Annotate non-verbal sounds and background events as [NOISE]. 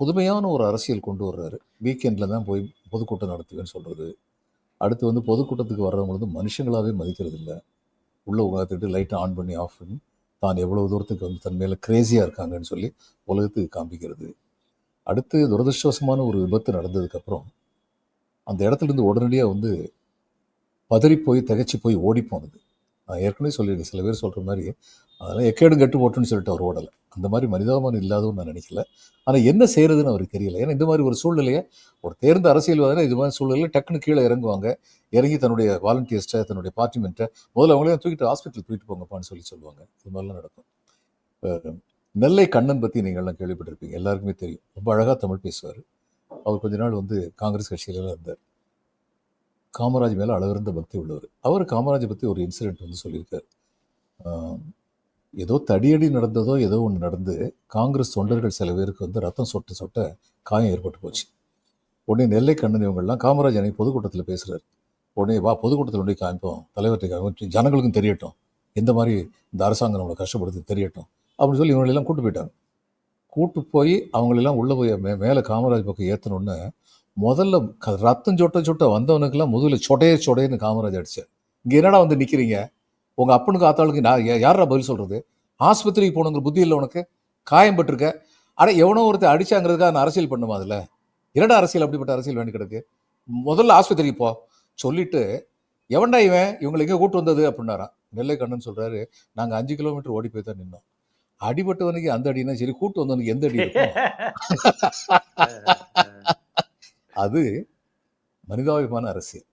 புதுமையான ஒரு அரசியல் கொண்டு வர்றாரு. வீக்கெண்டில் தான் போய் பொதுக்கூட்டம் நடத்துவேன்னு சொல்கிறது அடுத்து வந்து பொதுக்கூட்டத்துக்கு வர்றவங்க மனுஷங்களாகவே மதிக்கிறது இல்லை. உள்ளே உட்காந்துட்டு லைட்டை ஆன் பண்ணி ஆஃப் பண்ணி தான் எவ்வளோ தூரத்துக்கு வந்து தன் மேலே கிரேசியாக இருக்காங்கன்னு சொல்லி உலகத்துக்கு காண்பிக்கிறது அடுத்து துரதிருஷ்டவசமான ஒரு விபத்து நடந்ததுக்கப்புறம் அந்த இடத்துல இருந்து உடனடியாக வந்து பதறி போய் திகைச்சு போய் ஓடி போனது. நான் ஏற்கனவே சொல்லியிருக்கேன். சில பேர் சொல்கிற மாதிரி அதெல்லாம் எக்கேடும் கெட்டு போட்டுன்னு சொல்லிட்டு அவர் ஓடலை. அந்த மாதிரி மனிதாபமானம் இல்லாதவன்னு நான் நினைக்கல. ஆனால் என்ன செய்யறதுன்னு அவருக்கு தெரியல. ஏன்னா இந்த மாதிரி ஒரு சூழ்நிலையை ஒரு தேர்ந்த அரசியல்வாதினா இது மாதிரி சூழ்நிலையில் டக்குன்னு கீழே இறங்குவாங்க. இறங்கி தன்னுடைய வாலண்டியர்ஸ்ட்டை தன்னுடைய பார்ட்டிமெண்ட்டை முதல்ல அவங்களே தூக்கிட்டு ஹாஸ்பிட்டல் தூக்கிட்டு போங்கப்பான்னு சொல்லி சொல்லுவாங்க. இது மாதிரிலாம் நடக்கும். நெல்லை கண்ணன் பற்றி நீங்கள்லாம் கேள்விப்பட்டிருப்பீங்க. எல்லாருக்குமே தெரியும். ரொம்ப அழகாக தமிழ் பேசுவார். அவர் கொஞ்ச நாள் வந்து காங்கிரஸ் கட்சியிலலாம் இருந்தார். காமராஜ் மேலே அளவிருந்த பக்தி உள்ளவர். அவர் காமராஜை பற்றி ஒரு இன்சிடென்ட் வந்து சொல்லியிருக்கார். ஏதோ தடியடி நடந்ததோ ஏதோ ஒன்று நடந்து காங்கிரஸ் தொண்டர்கள் சில பேருக்கு வந்து ரத்தம் சொட்ட சொட்ட காயம் ஏற்பட்டு போச்சு. உடனே நெல்லை கண்ணன் இவங்கெல்லாம் காமராஜ் அன்னைக்கு பொதுக்கூட்டத்தில் பேசுகிறார் உடனே வா பொதுக்கூட்டத்தில் கொண்டு காமிப்போம். தலைவர்கிட்ட காமிச்சு ஜனங்களுக்கும் தெரியட்டும். எந்த மாதிரி இந்த அரசாங்கம் நம்மளை கஷ்டப்படுது தெரியட்டும். அப்படின்னு சொல்லி இவங்களெல்லாம் கூட்டு போயிட்டாங்க. கூட்டு போய் அவங்களெல்லாம் உள்ளே போய் மே மேலே காமராஜ் பக்கம் ஏற்றணுன்னு முதல்ல க- ரத்தம் சொட்ட சொட்ட வந்தவனுக்கெல்லாம் முதுகில் சொடையே சொடையன்னு காமராஜ் அடித்தார் இங்கே என்னடா வந்து நிற்கிறீங்க உங்கள் அப்பனுக்கு ஆத்தாளுக்கு நான் யா- யார்ரா பதில் சொல்கிறது ஆஸ்பத்திரிக்கு போகணுங்கிற புத்தி இல்லை உனக்கு? காயம் பட்டிருக்க? அட எவனோ ஒருத்தர் அடிச்சாங்கிறதுக்காக நான் அரசியல் பண்ணுமா அதில்? என்னடா அரசியல் அப்படிப்பட்ட அரசியல் வேண்டி கிடக்கு? முதல்ல ஆஸ்பத்திரிக்கு போ. சொல்லிட்டு எவன்டா இவன்? இவங்களை எங்கே கூட்டு வந்தது? அப்படின்னாராம். நெல்லை கண்ணன் சொல்றாரு நாங்கள் அஞ்சு கிலோமீட்டர் ஓடி போய் தான் நின்னோம். அடிபட்டவனுக்கு அந்த அடினா சரி கூட்டு வந்தவனுக்கு எந்த அடி [LAUGHS] அது மனிதாபிமான அரசியல்.